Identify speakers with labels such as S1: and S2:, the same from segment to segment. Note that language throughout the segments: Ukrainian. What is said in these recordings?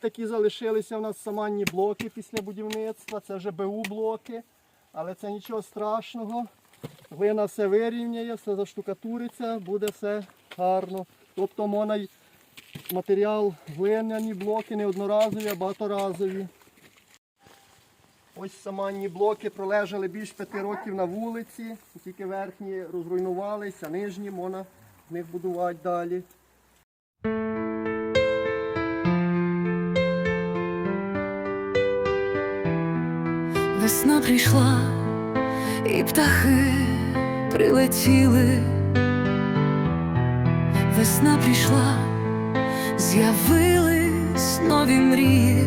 S1: такі залишилися в нас саманні блоки після будівництва. Це вже БУ блоки, але це нічого страшного. Глина все вирівняє, все заштукатуриться, буде все гарно. Тобто можна й матеріал глиняні блоки не одноразові, а багаторазові. Ось саманні блоки пролежали більш п'яти років на вулиці, тільки верхні розруйнувалися, нижні можна з них будувати далі.
S2: Весна прийшла, і птахи прилетіли. Весна прийшла, з'явились нові мрії.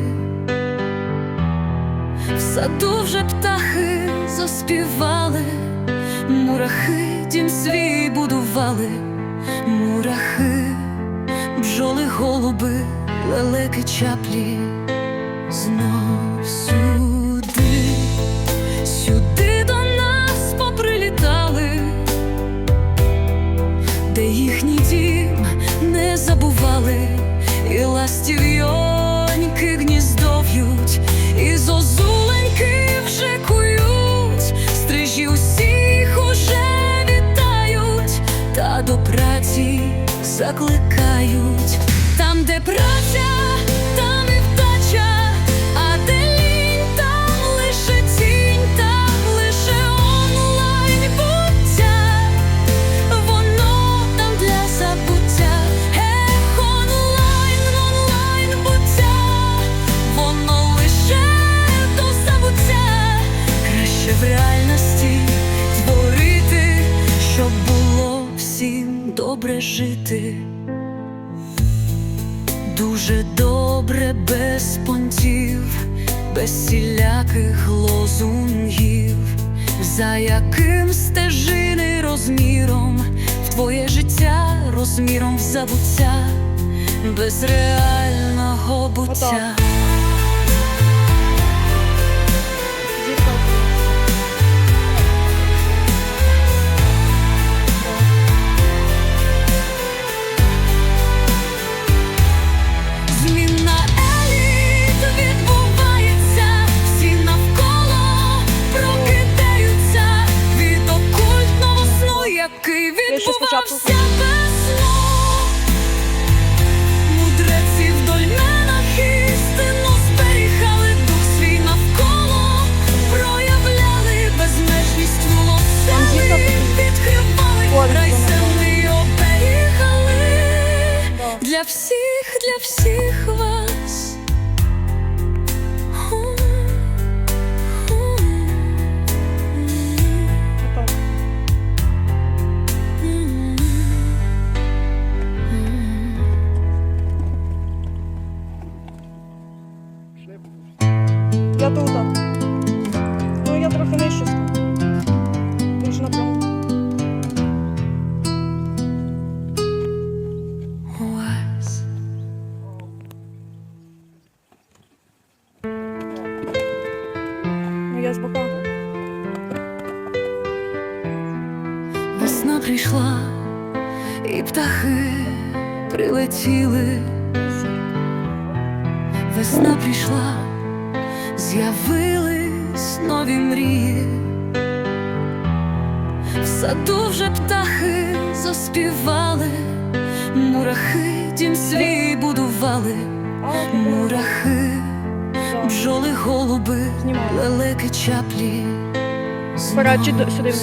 S2: В саду вже птахи заспівали, мурахи дім свій будували, мурахи, бджоли, голуби, лелеки, чаплі знов сюди, усіх уже вітають, та до праці закликають. Там, де праця, добре жити. Дуже добре без понтів, без всіляких лозунгів, за яким стежини розміром в твоє життя, розміром в забуття, без реального буття. Для всіх, для всіх вас.
S3: Отак.
S1: Пішли.
S3: Я тут. З бока.
S2: весна прийшла, і птахи прилетіли. Весна прийшла, з'явились нові мрії. В саду вже птахи заспівали, мурахи дім свій будували, мурахи. Бджоли, голуби, лелеки, чаплі.
S3: До- сюди